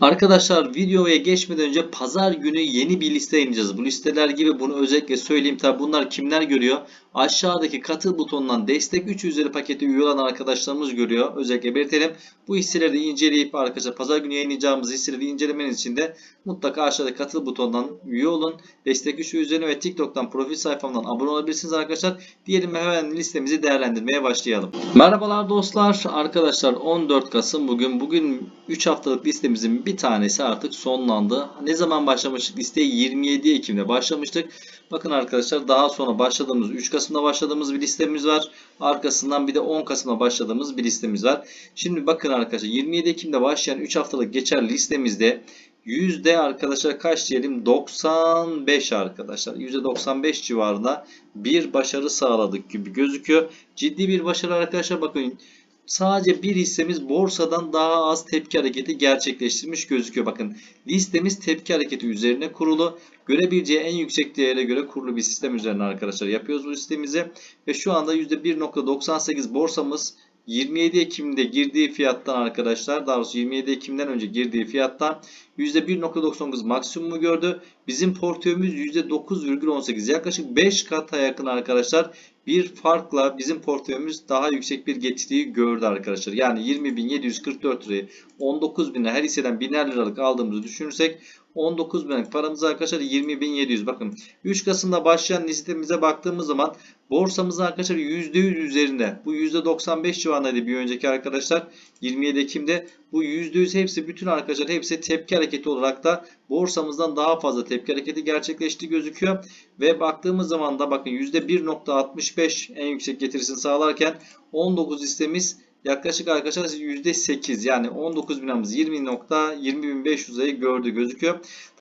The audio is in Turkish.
Arkadaşlar videoya geçmeden önce pazar günü yeni bir liste ineceğiz. Bu listeler gibi bunu özellikle söyleyeyim. Tabi bunlar kimler görüyor? Aşağıdaki katıl butonundan destek 3 üzeri paketi üye olan arkadaşlarımız görüyor. Özellikle belirtelim. Bu hisseleri inceleyip arkadaşlar pazar günü yayınlayacağımız hisseleri incelemeniz için de mutlaka aşağıdaki katıl butonundan üye olun. Destek 3 üzerine ve TikTok'tan profil sayfamdan abone olabilirsiniz arkadaşlar. Diyelim hemen listemizi değerlendirmeye başlayalım. Merhabalar dostlar. Arkadaşlar 14 Kasım bugün. Bugün 3 haftalık listemizin bir tanesi artık sonlandı. Ne zaman başlamıştık listeye? 27 Ekim'de başlamıştık. Bakın arkadaşlar daha sonra başladığımız 3 Kasım'da başladığımız bir listemiz var. Arkasından bir de 10 Kasım'da başladığımız bir listemiz var. Şimdi bakın arkadaşlar 27 Ekim'de başlayan 3 haftalık geçerli listemizde Yüzde arkadaşlar kaç diyelim? 95 arkadaşlar. %95 civarında bir başarı sağladık gibi gözüküyor. Ciddi bir başarı arkadaşlar bakın sadece bir hissemiz borsadan daha az tepki hareketi gerçekleştirmiş gözüküyor. Bakın listemiz tepki hareketi üzerine kurulu. Görebileceği en yüksek değere göre kurulu bir sistem üzerine arkadaşlar yapıyoruz bu listemizi. Ve şu anda %1.98 borsamız 27 Ekim'de girdiği fiyattan arkadaşlar daha doğrusu 27 Ekim'den önce girdiği fiyattan %1.99 maksimumu gördü. Bizim portföyümüz %9,18 yaklaşık 5 kata yakın arkadaşlar bir farkla bizim portföyümüz daha yüksek bir getiriyi gördü arkadaşlar. Yani 20.744 lirayı 19.000'e her hisseden biner liralık aldığımızı düşünürsek 19 bin paramız arkadaşlar 20.700 bakın 3 Kasım'da başlayan listemize baktığımız zaman borsamız arkadaşlar %100 üzerinde. Bu %95 civarındaydı bir önceki arkadaşlar. 27 Ekim'de bu %100 hepsi bütün arkadaşlar hepsi tepki hareketi olarak da borsamızdan daha fazla tepki hareketi gerçekleşti gözüküyor ve baktığımız zaman da bakın %1.65 en yüksek getirisini sağlarken 19 listemiz yaklaşık arkadaşlar %8 yani 19 binamız 20.20.500'ı gördü gözüküyor.